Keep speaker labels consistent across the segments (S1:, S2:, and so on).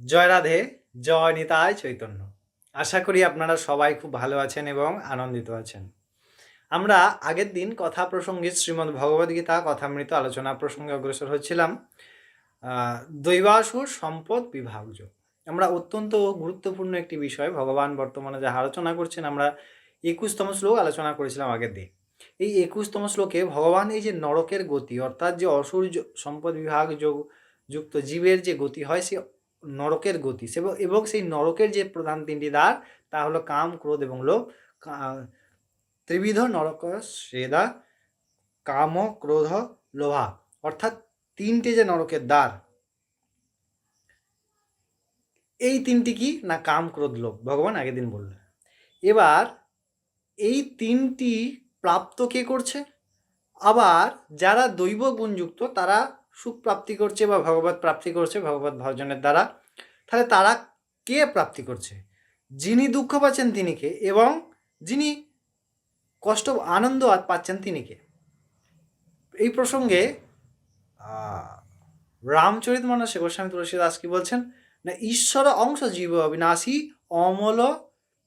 S1: জয় রাধে, জয় নিতাই চৈতন্য। আশা করি আপনারা সবাই খুব ভালো আছেন এবং আনন্দিত আছেন। আমরা আগের দিন কথা প্রসঙ্গে শ্রীমদ্ ভগবদ্গীতা কথামৃত আলোচনা প্রসঙ্গে অগ্রসর হচ্ছিলাম দৈবাসুর সম্পদ বিভাগযোগ আমরা অত্যন্ত গুরুত্বপূর্ণ একটি বিষয়, ভগবান বর্তমানে যা আলোচনা করছেন, আমরা একুশতম শ্লোক আলোচনা করেছিলাম আগের দিন। এই একুশতম শ্লোকে ভগবান এই যে নরকের গতি, অর্থাৎ যে অসুর সম্পদ বিভাগ যোগ যুক্ত জীবের যে গতি হয়, সে নরকের গতি। এবং সেই নরকের যে প্রধান তিনটি দ্বার, তা হলো কাম, ক্রোধ এবং লোভ। ত্রিবিধ নরক সেদা কাম, ক্রোধ, লোভা। অর্থাৎ তিনটে যে নরকের দ্বার, এই তিনটি কি? না কাম, ক্রোধ, লোভ। ভগবান আগের দিন বললেন। এবার এই তিনটি প্রাপ্ত কে করছে? আবার যারা দৈব গুণযুক্ত তারা সুখ প্রাপ্তি করছে বা ভগবত প্রাপ্তি করছে, ভগবত ভজনের দ্বারা। তাহলে তারা কে প্রাপ্তি করছে? যিনি দুঃখ পাচ্ছেন তিনি কে? এবং যিনি কষ্ট, আনন্দ পাচ্ছেন তিনি কে? এই প্রসঙ্গে রামচরিত মানসে গোস্বামী তুলসী দাস কি বলছেন? না, ঈশ্বর অংশ জীব অবিনাশী, অমল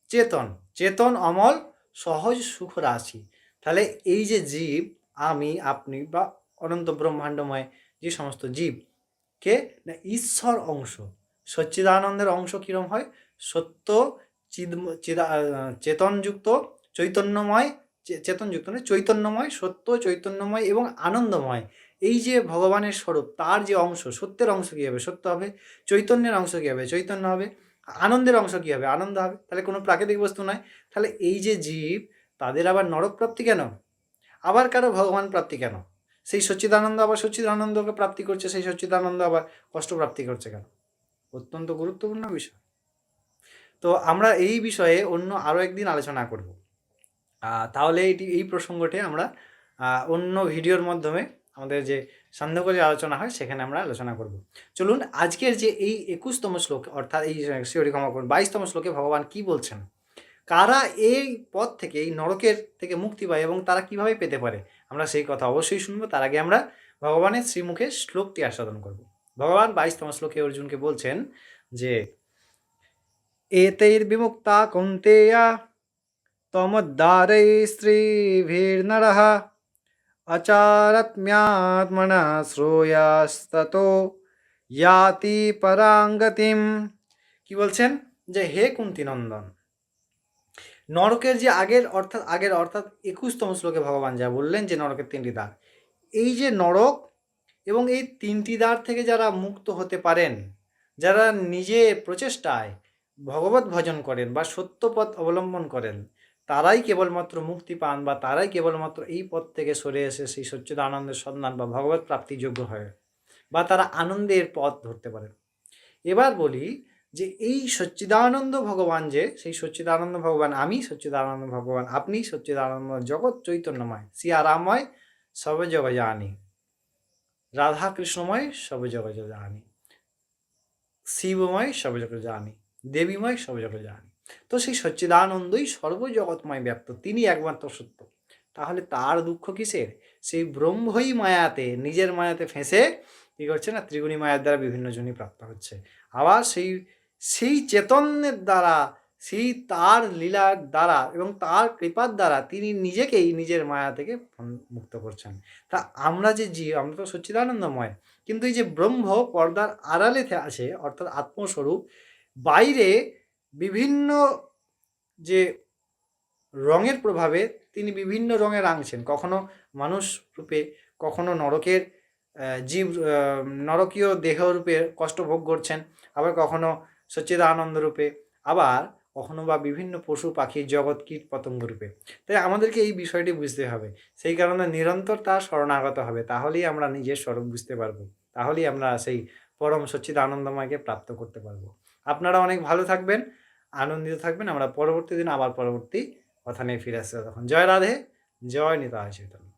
S1: চেতন। চেতন, অমল, সহজ সুখ রাশি। তাহলে এই যে জীব, আমি, আপনি বা অনন্ত ব্রহ্মাণ্ডময় যে সমস্ত জীব, কে? না, ঈশ্বর অংশ। সচ্চিদানন্দের অংশ কীরকম হয়? সত্য, চিদ, চিদা, চেতনযুক্ত, চৈতন্যময় চেতনযুক্ত নয় চৈতন্যময়, সত্য, চৈতন্যময় এবং আনন্দময়। এই যে ভগবানের স্বরূপ, তার যে অংশ, সত্যের অংশ কী হবে? সত্য হবে। চৈতন্যের অংশ কী হবে? চৈতন্য হবে। আনন্দের অংশ কী হবে? আনন্দ হবে। তাহলে কোনো প্রাকৃতিক বস্তু নয়। তাহলে এই যে জীব, তাদের আবার নরক প্রাপ্তি কেন? আবার কারও ভগবান প্রাপ্তি কেন? সেই সচ্চিদানন্দ আবার সচ্চিদানন্দকে প্রাপ্তি করছে, সেই সচ্চিদানন্দ আবার কষ্ট প্রাপ্তি করছে কেন? অত্যন্ত গুরুত্বপূর্ণ বিষয়। তো আমরা এই বিষয়ে অন্য আরও একদিন আলোচনা করব। তাহলে এটি, এই প্রসঙ্গটি আমরা অন্য ভিডিওর মাধ্যমে আমাদের যে সান্ধ্যকালী আলোচনা হয়, সেখানে আমরা আলোচনা করব। চলুন, আজকের যে এই একুশতম শ্লোক, অর্থাৎ এই শিওরি ক্ষমা করুন, বাইশতম শ্লোকে ভগবান কি বলছেন? কারা এই পথ থেকে, এই নরকের থেকে মুক্তি পায় এবং তারা কীভাবে পেতে পারে? আমরা সেই কথা অবশ্যই শুনব। তার আগে আমরা ভগবানের শ্রীমুখে শ্লোকটি আস্বাদন করব। ভগবান বাইশতম শ্লোকে অর্জুনকে বলছেন যে, এতের বিমুক্তা কৌন্তেয়া তমদ্দারে স্ত্রীভীর্নর আচারত্ম্যাত্মনা শ্রোয়াস্তত ইয়াতি পরাঙ্গতিম। কি বলছেন? যে, হে কুন্তিনন্দন নরকের যে আগের অর্থাৎ আগের অর্থাৎ একুশতম শ্লোকে ভগবান যা বললেন যে নরকের তিনটি দ্বার। এই যে নরক এবং এই তিনটি দ্বার থেকে যারা মুক্ত হতে পারেন, যারা নিজে প্রচেষ্টায় ভগবত ভজন করেন বা সত্য পথ অবলম্বন করেন, তারাই কেবলমাত্র মুক্তি পান বা তারাই কেবলমাত্র এই পথ থেকে সরে এসে সেই সচ্চিদ আনন্দের সন্ধান বা ভগবত প্রাপ্তিযোগ্য হয় বা তারা আনন্দের পথ ধরতে পারেন। এবার বলি যে এই সচ্চিদানন্দ ভগবান যে, সেই সচ্চিদানন্দ ভগবান আমি, সচ্চিদানন্দ ভগবান আপনি, সচ্চিদানন্দ জগৎ চৈতন্যময়, সিয়ারাময় সবে জগ জানি রাধা কৃষ্ণময় সবে জগ জানি শিবময় সবে জগ জানি দেবীময় সবে জগ জানি তো সেই সচ্চিদানন্দই সর্বজগৎময় ব্যাপ্ত তিনি একমাত্র সত্য। তাহলে তার দুঃখ কিসের? সেই ব্রহ্মই মায়াতে, নিজের মায়াতে ফেঁসে কী করছে না, ত্রিগুণী মায়ার দ্বারা বিভিন্ন জনই প্রাপ্ত হচ্ছে। আবার সেই সেই চেতনের দ্বারা, সেই তার লীলার দ্বারা এবং তার কৃপার দ্বারা তিনি নিজেকেই নিজের মায়া থেকে মুক্ত করছেন। তা আমরা যে জীব, আমরা তো সচ্চিদানন্দময়। কিন্তু এই যে ব্রহ্ম পর্দার আড়ালে আছে, অর্থাৎ আত্মস্বরূপ, বাইরে বিভিন্ন যে রঙের প্রভাবে তিনি বিভিন্ন রঙে রাঙছেন। কখনো মানুষ রূপে, কখনো নরকের জীব নরকীয় দেহ রূপে কষ্ট ভোগ করছেন। আবার কখনো সচ্চিদানন্দ রূপে, আবার কখনো বা বিভিন্ন পশু পাখি, জগৎ, কীট, পতঙ্গ রূপে। তাই আমাদেরকে এই বিষয়টি বুঝতে হবে। সেই কারণে নিরন্তর তার শরণাগত হবে। তাহলেই আমরা নিজের স্বরূপ বুঝতে পারব। তাহলেই আমরা সেই পরম সচ্চিদ আনন্দময়কে প্রাপ্ত করতে পারব। আপনারা অনেক ভালো থাকবেন, আনন্দিত থাকবেন। আমরা পরবর্তী দিন আবার পরবর্তী কথা নিয়ে ফিরে আসছে তখন জয় রাধে, জয় নিতা চৈতন্য।